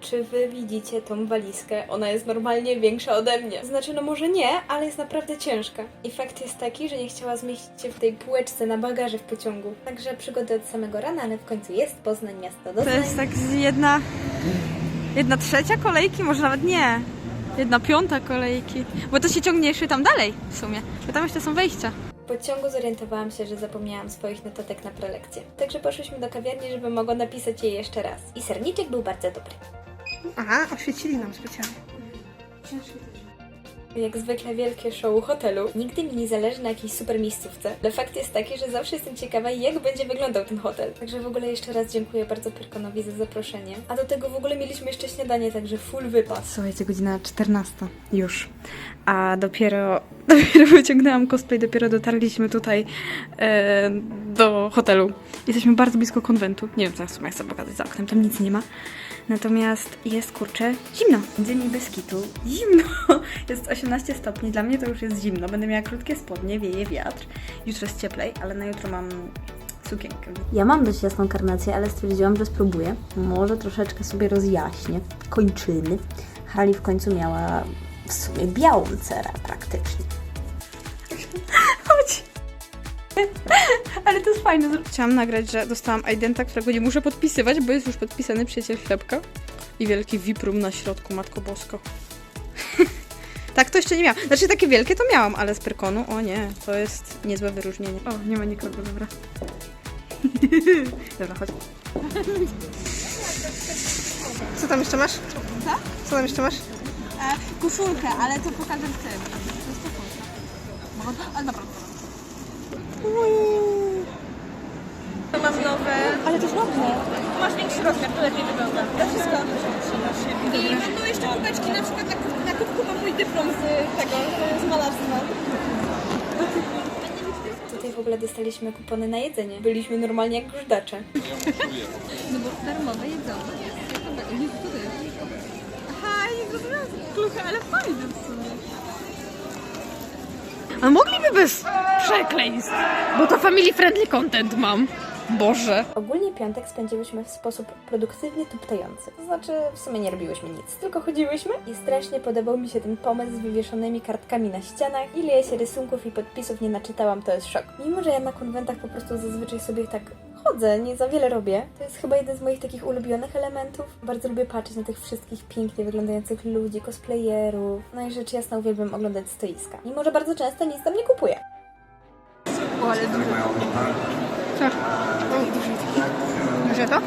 Czy wy widzicie tą walizkę? Ona jest normalnie większa ode mnie. Znaczy, no może nie, ale jest naprawdę ciężka. I fakt jest taki, że nie chciała zmieścić się w tej półeczce na bagaże w pociągu. Także przygody od samego rana, ale w końcu jest Poznań, miasto do To jest tak z jedna... Jedna trzecia kolejki? Może nawet nie. Jedna piąta kolejki. Bo to się ciągnie jeszcze tam dalej w sumie. Bo tam jeszcze są wejścia. W pociągu zorientowałam się, że zapomniałam swoich notatek na prelekcję. Także poszliśmy do kawiarni, żeby mogła napisać je jeszcze raz. I serniczek był bardzo dobry. Aha, oświecili nam specjalnie. Jak zwykle wielkie show hotelu. Nigdy mi nie zależy na jakiejś super miejscówce, ale fakt jest taki, że zawsze jestem ciekawa, jak będzie wyglądał ten hotel. Także w ogóle jeszcze raz dziękuję bardzo Pyrkonowi za zaproszenie. A do tego w ogóle mieliśmy jeszcze śniadanie, także full wypad. Słuchajcie, godzina 14 już. A dopiero, dopiero wyciągnęłam cosplay, dopiero dotarliśmy tutaj e, do hotelu. Jesteśmy bardzo blisko konwentu. Nie wiem, co w sumie chcę pokazać za oknem, tam nic nie ma. Natomiast jest, kurczę, zimno. Dzień bez kitu. Zimno. Jest 18 stopni, dla mnie to już jest zimno. Będę miała krótkie spodnie, wieje wiatr. Jutro jest cieplej, ale na jutro mam sukienkę. Ja mam dość jasną karnację, ale stwierdziłam, że spróbuję. Może troszeczkę sobie rozjaśnię kończyny. Harley w końcu miała w sumie białą cerę praktycznie. Chodź. Ale to jest fajne. Chciałam nagrać, że dostałam identa, którego nie muszę podpisywać, bo jest już podpisany przyjaciel Ślepka. I wielki viprum na środku, Matko Bosko. tak, to jeszcze nie miałam. Znaczy, takie wielkie to miałam, ale z Pyrkonu, o nie, to jest niezłe wyróżnienie. O, nie ma nikogo, dobra. dobra, chodź. Co tam jeszcze masz? Co? Co tam jeszcze masz? Koszulkę, ale to pokażę w tym. To jest koszulka. Ale dobra. Mam nowe. Ale to jest ładne. Masz większy rozmiar, to lepiej wygląda. To wszystko. I będą jeszcze kubeczki, na przykład na, kub- na kubku mam mój dyplom z tego, z malarstwa. Tutaj w ogóle dostaliśmy kupony na jedzenie. Byliśmy normalnie jak grzdacze. No bo darmowe jedzonko jest. Nie Aha, nie zrozumiałam klucha, ale fajne w sumie. A mogliby bez przekleństw, bo to family friendly content mam. Boże. Ogólnie piątek spędziłyśmy w sposób produktywnie tuptający. To znaczy, w sumie nie robiłyśmy nic, tylko chodziłyśmy i strasznie podobał mi się ten pomysł z wywieszonymi kartkami na ścianach. Ile ja się rysunków i podpisów nie naczytałam, to jest szok. Mimo, że ja na konwentach po prostu zazwyczaj sobie tak chodzę, nie za wiele robię, to jest chyba jeden z moich takich ulubionych elementów. Bardzo lubię patrzeć na tych wszystkich pięknie wyglądających ludzi, cosplayerów. No i rzecz jasna uwielbiam oglądać stoiska. Mimo, że bardzo często nic tam nie kupuję. Że to?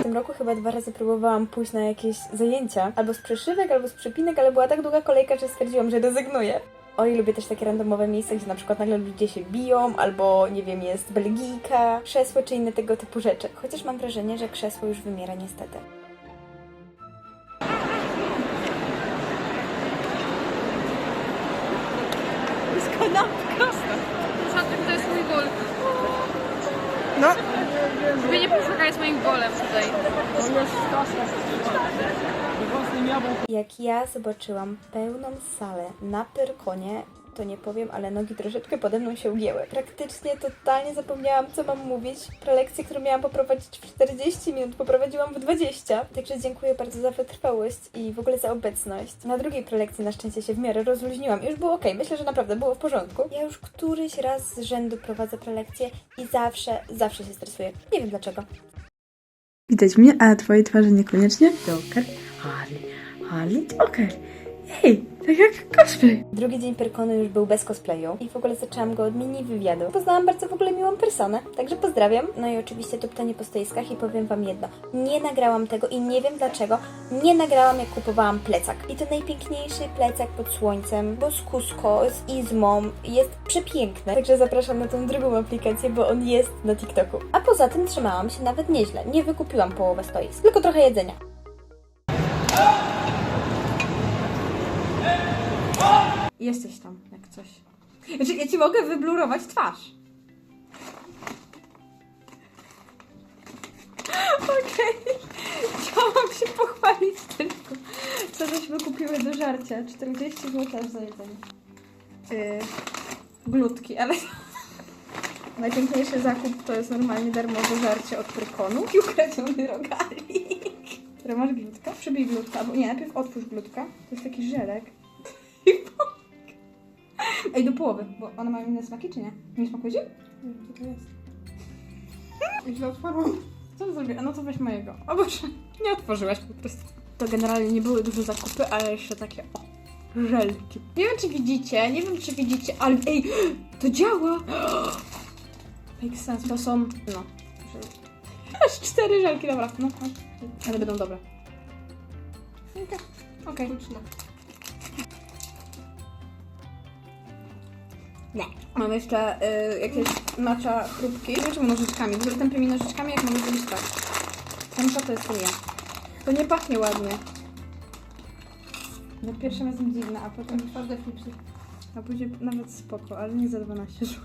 W tym roku chyba dwa razy próbowałam pójść na jakieś zajęcia, albo z przyszywek, albo z przypinek, ale była tak długa kolejka, że stwierdziłam, że rezygnuję. Oj, lubię też takie randomowe miejsca, gdzie na przykład nagle ludzie się biją, albo nie wiem, jest belgijka, krzesło czy inne tego typu rzeczy. Chociaż mam wrażenie, że krzesło już wymiera niestety. Poszukaj moim bolem tutaj. Jak ja zobaczyłam pełną salę na Pyrkonie, to nie powiem, ale nogi troszeczkę pode mną się ugięły. Praktycznie totalnie zapomniałam, co mam mówić. Prelekcję, którą miałam poprowadzić w 40 minut, poprowadziłam w 20. Także dziękuję bardzo za wytrwałość i w ogóle za obecność. Na drugiej prelekcji na szczęście się w miarę rozluźniłam. Już było ok, myślę, że naprawdę było w porządku. Ja już któryś raz z rzędu prowadzę prelekcję i zawsze, zawsze się stresuję. Nie wiem dlaczego. Widać mnie, a twojej twarzy niekoniecznie. Joker, Harley, Harley, Joker. Ej, tak jak cosplay. Drugi dzień Pyrkonu już był bez cosplayu i w ogóle zaczęłam go od mini wywiadu. Poznałam bardzo w ogóle miłą personę, także pozdrawiam. No i oczywiście tuptanie po stoiskach i powiem Wam jedno. Nie nagrałam tego i nie wiem dlaczego. Nie nagrałam jak kupowałam plecak. I to najpiękniejszy plecak pod słońcem, bo z Cusco, z Izmą jest przepiękny. Także zapraszam na tą drugą aplikację, bo on jest na TikToku. A poza tym trzymałam się nawet nieźle. Nie wykupiłam połowę stoisk, tylko trochę jedzenia. Jesteś tam, jak coś. Znaczy, ja ci mogę wyblurować twarz. Okej. Chciałam się pochwalić tylko. Co żeśmy kupiły do żarcia? 40 zł za jedzenie. Yy, glutki, ale... Najpiękniejszy zakup to jest normalnie darmowe żarcie od Prykonu i ukradziony rogalik. Które masz glutka? Przybij glutka, bo nie, najpierw otwórz glutka. To jest taki żelek. Ej, do połowy, bo one mają inne smaki, czy nie? Nie smakuje ci? Nie wiem, co to jest. I źle otworzyłam. Co to zrobię? No to weź mojego. O Boże, nie otworzyłaś po prostu. To generalnie nie były duże zakupy, ale jeszcze takie, o, żelki. Nie wiem, czy widzicie, nie wiem, czy widzicie, ale ej, to działa! Make sense, to są, no, aż cztery żelki, dobra, no, ale będą dobre. Okej. Nie. Mam jeszcze y, jakieś macza chrupki. Czemu nożyczkami. W ogóle tępymi nożyczkami, jak mogę zrobić tak. Tamta to jest nie. To nie pachnie ładnie. Za pierwszym razem dziwne, a potem twarde flipsy. A później nawet spoko, ale nie za 12 zł.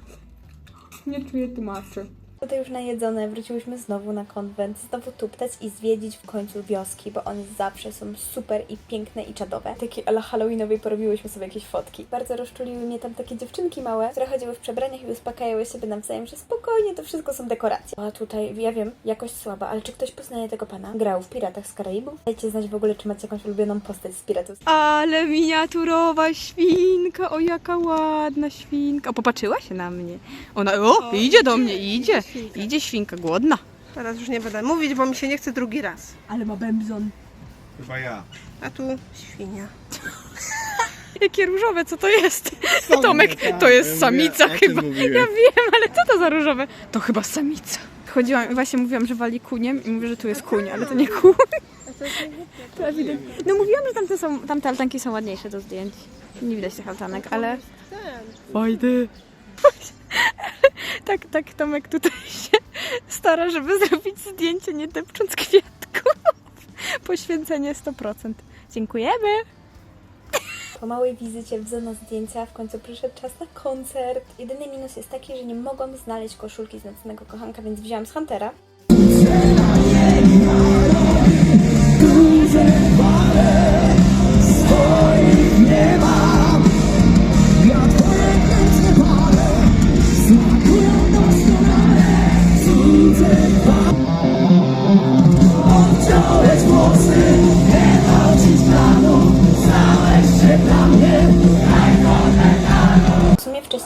Nie czuję tłumaczy. Tutaj już najedzone, wróciłyśmy znowu na konwent, znowu tuptać i zwiedzić w końcu wioski, bo one zawsze są super i piękne i czadowe. Takiej ala halloweenowej porobiłyśmy sobie jakieś fotki. Bardzo rozczuliły mnie tam takie dziewczynki małe, które chodziły w przebraniach i uspokajały siebie nawzajem, że spokojnie, to wszystko są dekoracje. A tutaj, ja wiem, jakość słaba, ale czy ktoś poznaje tego pana? Grał w Piratach z Karaibów? Dajcie znać w ogóle, czy macie jakąś ulubioną postać z Piratów. Ale miniaturowa świnka, o jaka ładna świnka. O, popatrzyła się na mnie. Ona, o, idzie do mnie, idzie. Idzie świnka, głodna. Teraz już nie będę mówić, bo mi się nie chce drugi raz. Ale ma bębzon. Chyba ja. A tu świnia. Jakie różowe, co to jest? Tomek, to jest samica chyba. Ja wiem, ale co to za różowe? To chyba samica. Chodziłam i właśnie mówiłam, że wali kuniem i mówię, że tu jest kuń, ale to nie kuń. To ewidentnie. No mówiłam, że tamte, są, tamte altanki są ładniejsze do zdjęć. Nie widać tych altanek, ale... Fajdy. Tak, tak, Tomek tutaj stara, żeby zrobić zdjęcie, nie depcząc kwiatków. Poświęcenie 100%. Dziękujemy. Po małej wizycie w Zdjęcia w końcu przyszedł czas na koncert. Jedyny minus jest taki, że nie mogłam znaleźć koszulki z nocnego kochanka, więc wzięłam z Huntera.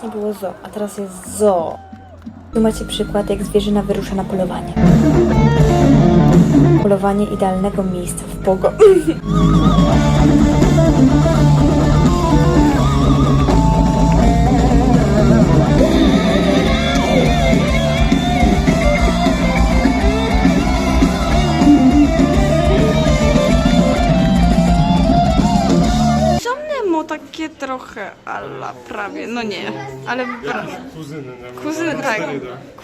Wcześniej było zo, a teraz jest zo. Tu macie przykład, jak zwierzyna wyrusza na polowanie. Polowanie idealnego miejsca w pogo. trochę, ala prawie, no nie, ale Kuzyny na kuzyny, tak,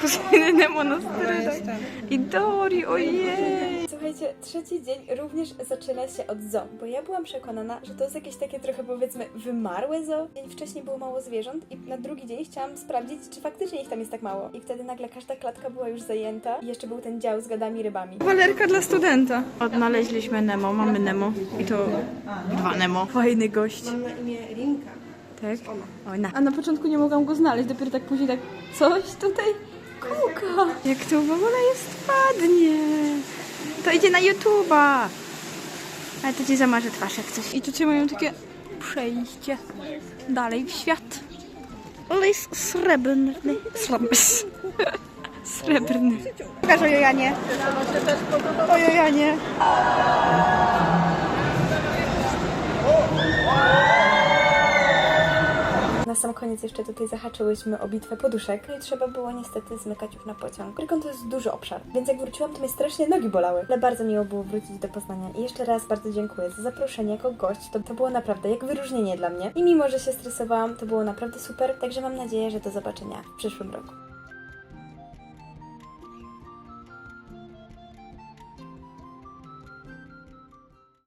kuzyny Nemo na sterydach. I Dori, ojej. Słuchajcie, trzeci dzień również zaczyna się od zoo, bo ja byłam przekonana, że to jest jakieś takie trochę powiedzmy wymarłe zoo. Dzień wcześniej było mało zwierząt i na drugi dzień chciałam sprawdzić, czy faktycznie ich tam jest tak mało. I wtedy nagle każda klatka była już zajęta i jeszcze był ten dział z gadami rybami. Walerka dla studenta. Odnaleźliśmy Nemo, mamy Nemo. I to dwa Nemo. Fajny gość. Mam na imię Rinka. Tak? Ona. A na początku nie mogłam go znaleźć, dopiero tak później tak coś tutaj kuka. Jak tu w ogóle jest ładnie. To idzie na YouTube'a. Ale to ci zamarzę twarz jak coś. I tutaj mają takie przejście dalej w świat. Lis srebrny. Srebrny. Srebrny. Pokaż o Jojanie. O Jojanie. Na sam koniec jeszcze tutaj zahaczyłyśmy o bitwę poduszek, no i trzeba było niestety zmykać już na pociąg. Rykon to jest duży obszar, więc jak wróciłam, to mnie strasznie nogi bolały. Ale bardzo miło było wrócić do Poznania i jeszcze raz bardzo dziękuję za zaproszenie jako gość. To, to było naprawdę jak wyróżnienie dla mnie. I mimo, że się stresowałam, to było naprawdę super, także mam nadzieję, że do zobaczenia w przyszłym roku.